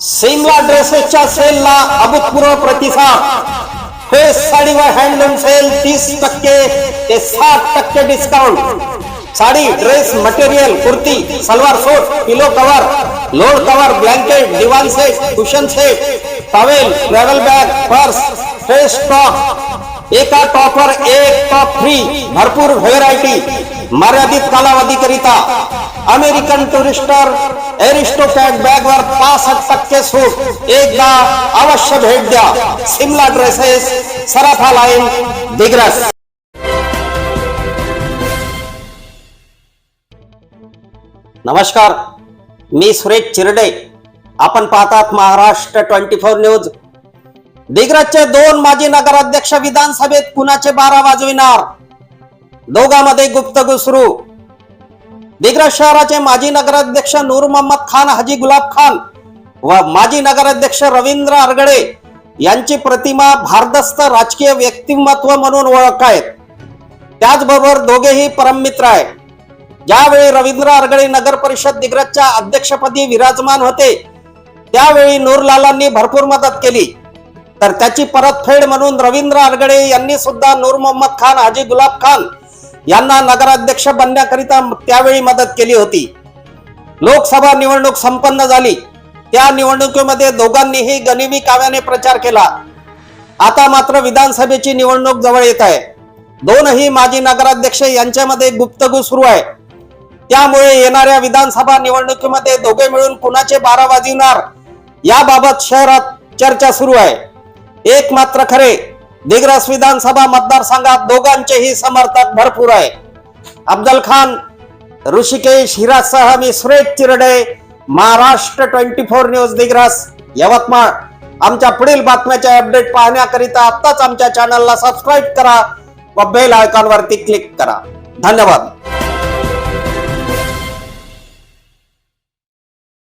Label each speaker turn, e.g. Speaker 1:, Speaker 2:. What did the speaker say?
Speaker 1: सिमला ड्रेसेसच्या सेलला अभूतपूर्व प्रतिसाद. फेस साडी व हँडलूम सेल तीस टक्के ते साठ टक्के discount sari dress material kurti salwar suit pillow cover load cover blanket divan set cushion set towel travel bag purse face top एका टॉपवर एक टॉप फ्री भरपूर व्हेरायटी मर्यादित कालावधीकरिता अमेरिकन टुरिस्टर एरिस्टोकॅट बॅग वर पासष्ट टक्के सूट एकदा अवश्य भेट द्या. सिमला ड्रेसेस सराफा लाईन दिग्रस. नमस्कार मी सुरेश चिरडे. आपण पाहतात महाराष्ट्र ट्वेंटी फोर न्यूज. दिग्रजचे दोन माजी नगराध्यक्ष विधानसभेत कुणाचे बारा वाजविणार. दोघांमध्ये गुप्तगु सुरू दिग्रज शहराचे माजी नगराध्यक्ष नूर मोहम्मद खान हाजी गुलाब खान व माजी नगराध्यक्ष रवींद्र अरगडे यांची प्रतिमा भारदस्त राजकीय व्यक्तिमत्व म्हणून ओळख आहेत. त्याचबरोबर दोघेही परममित्र आहेत. ज्यावेळी रवींद्र अरगडे नगर परिषद दिग्रजच्या अध्यक्षपदी विराजमान होते त्यावेळी नूरलालांनी भरपूर मदत केली. तर त्याची परतफेड म्हणून रवींद्र अरगडे यांनी सुद्धा नूर मोहम्मद खान हाजी गुलाब खान यांना नगराध्यक्ष बनण्याकरिता त्यावेळी मदत केली होती. लोकसभा निवडणूक संपन्न झाली. त्या निवडणुकीमध्ये दोघांनीही गनिमी काव्याने प्रचार केला. आता मात्र विधानसभेची निवडणूक जवळ येत आहे. दोनही माजी नगराध्यक्ष यांच्यामध्ये गुप्तगू सुरू आहे. त्यामुळे येणाऱ्या विधानसभा निवडणुकीमध्ये दोघे मिळून कुणाचे बारा वाजविणार याबाबत शहरात चर्चा सुरू आहे. एक मात्र खरे दिग्रस विधानसभा मतदारसंघात दोघांचेही समर्थक भरपूर आहे. अफजल खान ऋषिकेश हिरासह मी Suresh Chirde Maharashtra twenty four news Digras Yavatmal. आमच्या पुढील बातम्याचे अपडेट पाहण्याकरिता आत्ताच आमच्या चॅनलला सबस्क्राईब करा व बेल आयकॉनवरती क्लिक करा. धन्यवाद.